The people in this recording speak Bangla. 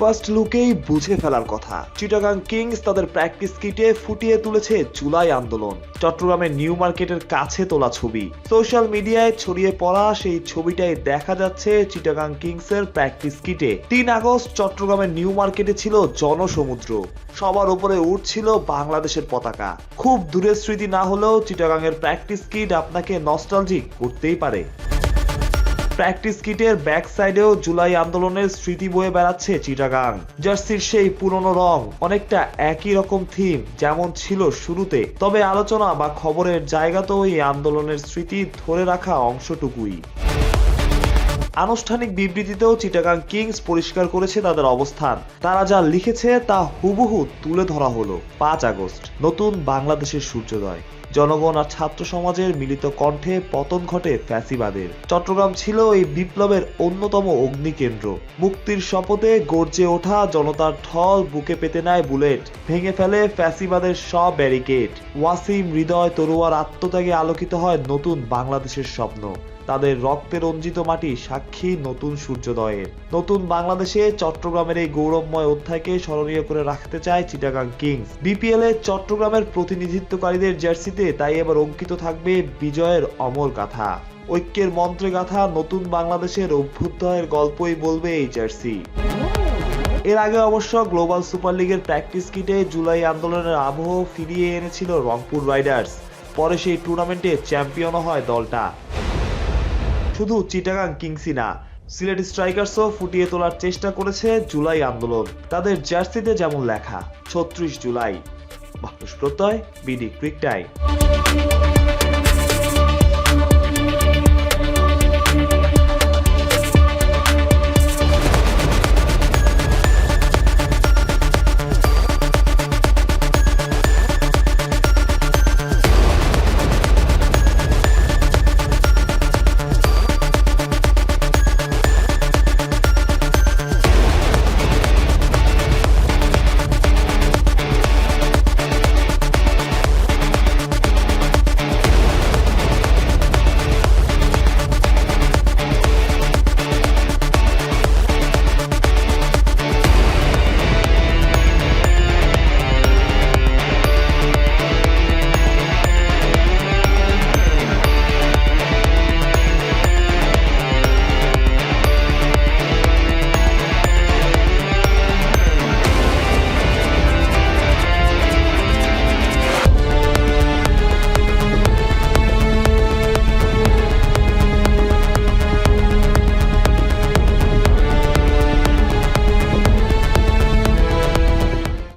ফার্স্ট লুকেই বুঝে ফেলার কথা। চিটাগাং কিংস তাদের প্র্যাকটিস কিটে ফুটিয়ে তুলেছে জুলাই আন্দোলন। চট্টগ্রামের নিউ মার্কেটের কাছে তোলা ছবি। সোশ্যাল মিডিয়ায় ছড়িয়ে পড়া সেই ছবিটাই দেখা যাচ্ছে চিটাগাং কিংসের প্র্যাকটিস কিটে তিন আগস্ট চট্টগ্রামের নিউ মার্কেটে ছিল জনসমুদ্র। সবার উপরে উঠছিল বাংলাদেশের পতাকা। খুব দূরের স্মৃতি না হলেও চিটাগাংয়ের প্র্যাকটিস কিট আপনাকে নস্টালজিক করতেই পারে। প্র্যাকটিস কিটের ব্যাক সাইডেও জুলাই আন্দোলনের স্মৃতি বয়ে বেড়াচ্ছে চিটাগাং। জার্সির সেই পুরনো রং অনেকটা একই রকম থিম যেমন ছিল শুরুতে। তবে আলোচনা বা খবরের জায়গা তো এই আন্দোলনের স্মৃতি ধরে রাখা অংশটুকুই। আনুষ্ঠানিক বিবৃতিতেও চিটাগাং কিংস পরিষ্কার করেছে তাদের অবস্থান। তারা যা লিখেছে তা হুবহু তুলে ধরা হলো পাঁচ আগস্ট, নতুন বাংলাদেশের সূর্যোদয়। জনগণ আর ছাত্র সমাজের মিলিত কণ্ঠে পতন ঘটে ফ্যাসিবাদের। চট্টগ্রাম ছিল এই বিপ্লবের অন্যতম অগ্নিকেন্দ্র। মুক্তির শপথে গর্জে ওঠা জনতার ঢল বুকে পেতে নেয় বুলেট, ভেঙে ফেলে ফ্যাসিবাদের সব ব্যারিকেড। ওয়াসিম হৃদয় তরুয়ার আত্মত্যাগে আলোকিত হয় নতুন বাংলাদেশের স্বপ্ন। তাদের রক্তে রঞ্জিত মাটি সাক্ষী নতুন সূর্যোদয়ের নতুন বাংলাদেশে চট্টগ্রামের এই গৌরবময় অধ্যায়কে স্মরণীয় করে রাখতে চায় চিটাগাং কিংস। বিপিএল এ চট্টগ্রামের প্রতিনিধিত্বকারীদের জার্সিতে তাই এবার অঙ্কিত থাকবে বিজয়ের অমর গাথা। ঐক্যের মন্ত্রে গাথা নতুন বাংলাদেশের অভ্যুদয়ের গল্পই বলবে এই জার্সি। এর আগে অবশ্য গ্লোবাল সুপার লিগের প্র্যাকটিস কিটে জুলাই আন্দোলনের আবহ ফিরিয়ে এনেছিল রংপুর রাইডার্স। পরে সেই টুর্নামেন্টে চ্যাম্পিয়নও হয় দলটা। শুধু চিটাগাং কিংসই না, সিলেট স্ট্রাইকার্সও ফুটিয়ে তোলার চেষ্টা করেছে জুলাই আন্দোলন। তাদের জার্সিতে যেমন লেখা, ছত্রিশ জুলাই। মানুষ প্রত্যয়, বিডি ক্রিক টাইম।